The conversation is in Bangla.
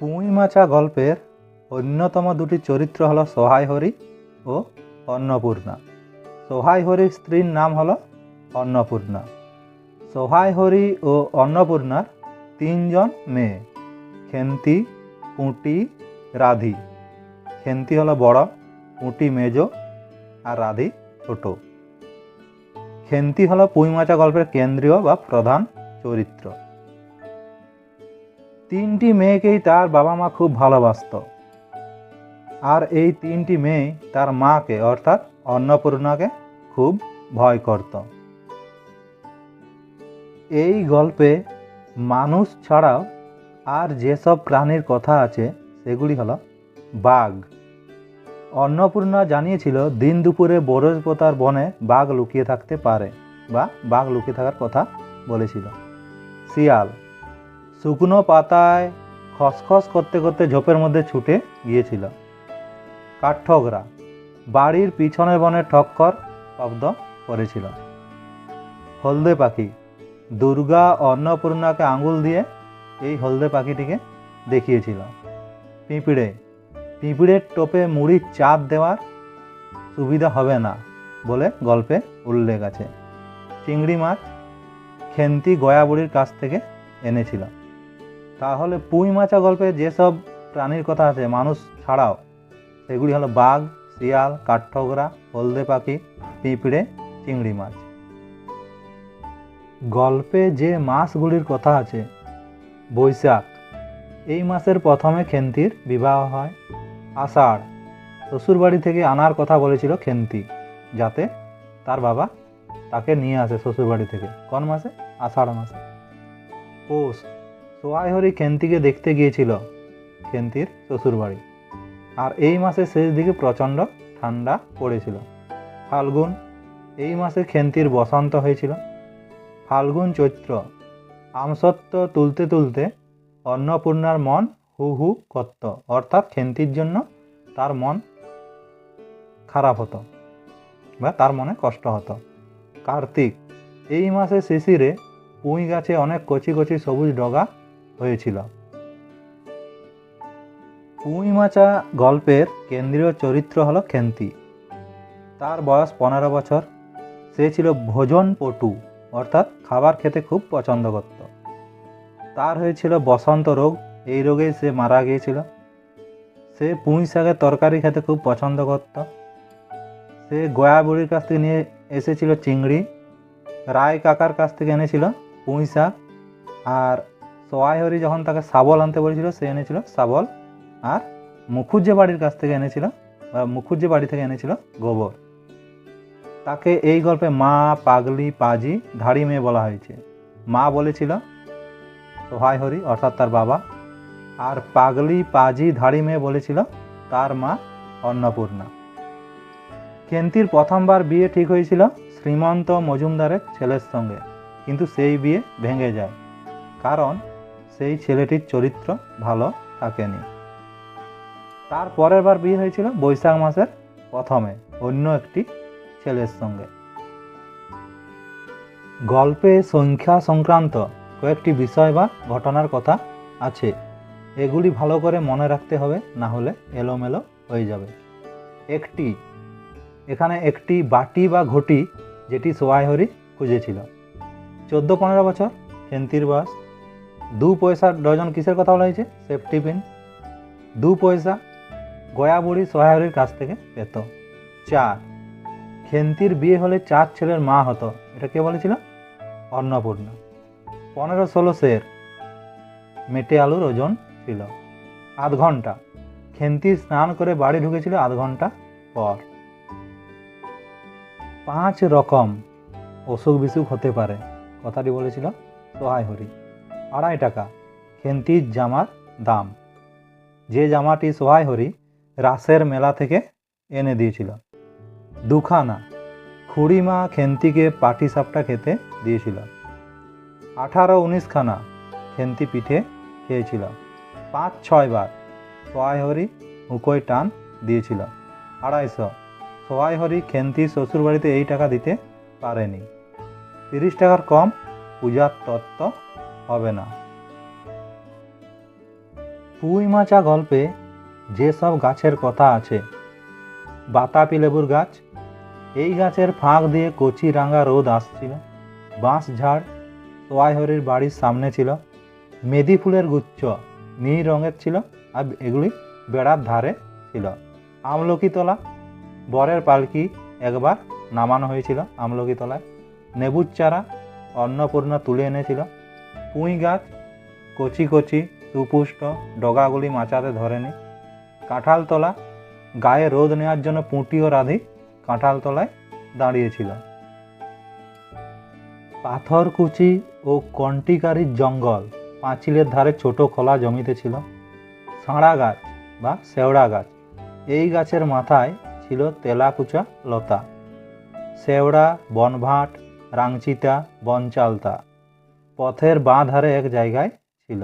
পুঁই মাচা গল্পের অন্যতম দুটি চরিত্র হলো সহায় হরি ও অন্নপূর্ণা। সহায় হরির স্ত্রীর নাম হলো অন্নপূর্ণা। সহায় হরি ও অন্নপূর্ণার তিনজন মেয়ে, খেন্তি, পুঁটি, রাধি। খেন্তি হলো বড়, পুঁটি মেজ আর রাধি ছোট। খেন্তি হলো পুঁইমাচা গল্পের কেন্দ্রীয় বা প্রধান চরিত্র। তিনটি মেয়েকেই তার বাবা মা খুব ভালোবাসত। আর এই তিনটি মেয়ে তার মাকে, অর্থাৎ অন্নপূর্ণাকে, খুব ভয় করত। এই গল্পে মানুষ ছাড়াও আর যেসব প্রাণীর কথা আছে, সেগুলি হলো বাঘ। অন্নপূর্ণা জানিয়েছিল, দিন দুপুরে বরজপোতার বনে বাঘ লুকিয়ে থাকতে পারে বা বাঘ লুকিয়ে থাকার কথা বলেছিল। শিয়াল। শুকনো পাতায় খসখস করতে করতে ঝোপের মধ্যে ছুটে গিয়েছিল। কাঠঠোকরা, বাড়ির পিছনের বনে ঠক্কর শব্দ করেছিল। হলদে পাখি, দুর্গা অন্নপূর্ণাকে আঙুল দিয়ে এই হলদে পাখিটিকে দেখিয়েছিল। পিঁপড়ে, পিঁপড়ের টোপে মুড়ির চাপ দেওয়ার সুবিধা হবে না বলে গল্পে উল্লেখ আছে। চিংড়ি মাছ খেন্তি গয়াবুড়ির কাছ থেকে এনেছিল। তাহলে পুঁই মাছা গল্পে যেসব প্রাণীর কথা আছে, মানুষ ছাড়াও, সেগুলি হলো বাঘ, শিয়াল, কাঠঠোকরা, হলদে পাখি, পিঁপড়ে, চিংড়ি মাছ। গল্পে যে মাসগুলির কথা আছে, বৈশাখ, এই মাসের প্রথমে খেন্তির বিবাহ হয়। আষাঢ়, শ্বশুরবাড়ি থেকে আনার কথা বলেছিল খেন্তি, যাতে তার বাবা তাকে নিয়ে আসে শ্বশুরবাড়ি থেকে। কোন মাসে? আষাঢ় মাসে। পৌষ সোয়াই হরি খেন্তিকে দেখতে গিয়েছিল, খেন্তির শ্বশুরবাড়ি। আর এই মাসের শেষ দিকে প্রচণ্ড ঠান্ডা পড়েছিল। ফাল্গুন, এই মাসে খেন্তির বসন্ত হয়েছিল। ফাল্গুন চৈত্র আমসত্ব তুলতে তুলতে অন্নপূর্ণার মন হু হু করত, অর্থাৎ খেন্তির জন্য তার মন খারাপ হতো বা তার মনে কষ্ট হতো। কার্তিক, এই মাসে শিশিরে পুঁই গাছে অনেক কচি কচি সবুজ ডগা হয়েছিল। পুঁই মাচা গল্পের কেন্দ্রীয় চরিত্র হলো খেন্তি। তার বয়স পনেরো বছর। সে ছিল ভোজন পটু অর্থাৎ খাবার খেতে খুব পছন্দ করত। তার হয়েছিল বসন্ত রোগ, এই রোগেই সে মারা গিয়েছিল। সে পুঁই শাকের তরকারি খেতে খুব পছন্দ করত। সে গয়া বুড়ির কাছ থেকে নিয়ে এসেছিল চিংড়ি। রায় কাকার কাছ থেকে এনেছিল পুঁই শাক। আর সোয়াই হরি যখন তাকে শাবল আনতে বলেছিল, সে এনেছিল শাবল আর মুখুজ্জে বাড়ির কাছ থেকে এনেছিল, বা মুখুজ্জে বাড়ি থেকে এনেছিল গোবর। তাকে এই গল্পে মা, পাগলি, পাজি, ধাড়ি মেয়ে বলা হয়েছে। মা বলেছিল সোহাই হরি, অর্থাৎ তার বাবা। আর পাগলি, পাজি, ধাড়ি মেয়ে বলেছিল, তার মা অন্নপূর্ণা। কেন্তির প্রথমবার বিয়ে ঠিক হয়েছিল শ্রীমন্ত মজুমদারের ছেলের সঙ্গে। কিন্তু সেই বিয়ে ভেঙে যায়। কারণ সেই ছেলেটির চরিত্র ভালো থাকেনি। তার পরের বার বিয়ে হয়েছিল বৈশাখ মাসের প্রথমে, অন্য একটি ছেলের সঙ্গে। গল্পে সংখ্যা সংক্রান্ত কয়েকটি বিষয় বা ঘটনার কথা আছে। এগুলি ভালো করে মনে রাখতে হবে, না হলে এলোমেলো হয়ে যাবে। একটি, এখানে একটি বাটি বা ঘটি যেটি সোয়াইহরি খুঁজেছিল। চোদ্দ পনেরো বছর খেন্তির বয়স। দু পয়সার ডজন কিসের কথা বলা হয়েছে? সেফটি পিন দু পয়সা গয়া বুড়ি সোহাইহরির কাছ থেকে পেত। চার, খেন্তির বিয়ে হলে চার ছেলের মা হতো। এটা কে বলেছিল? অন্নপূর্ণা। পনেরো ষোলো সের মেটে আলুর ওজন ছিল। আধ ঘণ্টা। খেন্তি স্নান করে বাড়ি ঢুকেছিল আধ ঘণ্টা পর। পাঁচ রকম অসুখ বিসুখ হতে পারে, কথাটি বলেছিল সহায় হরি আড়াই টাকা। খেন্তির জামার দাম। যে জামাটি সোহাই হরি রাসের মেলা থেকে এনে দিয়েছিল। দুখানা। খুড়িমা খেন্তিকে পাটি সাপটা খেতে দিয়েছিল। আঠারো উনিশখানা খেন্তি পিঠে খেয়েছিল। পাঁচ ছয় বার সোয়াই হরি হুকোয় টান দিয়েছিল। আড়াইশো। সোয়াই হরি খেন্তি শ্বশুরবাড়িতে এই টাকা দিতে পারেনি। তিরিশ টাকার কম পূজার তত্ত্ব হবে না। পুঁই মাচা গল্পে যেসব গাছের কথা আছে, বাতাপি লেবুর গাছ, এই গাছের ফাঁক দিয়ে কচি রাঙা রোদ আসছিল, বাঁশ ঝাড় সোয়াইহরির বাড়ির সামনে ছিল, মেদি ফুলের গুচ্ছ নীল রঙের ছিল, আর এগুলি বেড়ার ধারে ছিল। আমলকি তলা, বরের পালকি একবার নামানো হয়েছিল আমলকি তলায়। নেবুর চারা, অন্নপূর্ণা তুলে এনেছিল পুঁই গাছ, কচি কচি সুপুষ্ট ডগাগুলি মাচাতে ধরেনি। কাঁঠাল তলা গায়ে রোদ নেওয়ার জন্য পুঁটি ও রাধি কাঁঠাল তলায় দাঁড়িয়েছিল। পাথরকুচি ও কন্টিকারির জঙ্গল পাঁচিলের ধারে ছোট খোলা জমিতে ছিল। সাঁড়া গাছ বা শেওড়া গাছ, এই গাছের মাথায় ছিল তেলাকুচা লতা। শেওড়া, বনভাট, রাংচিতা, বনচালতা। পথের বাঁধারে এক জায়গায় ছিল।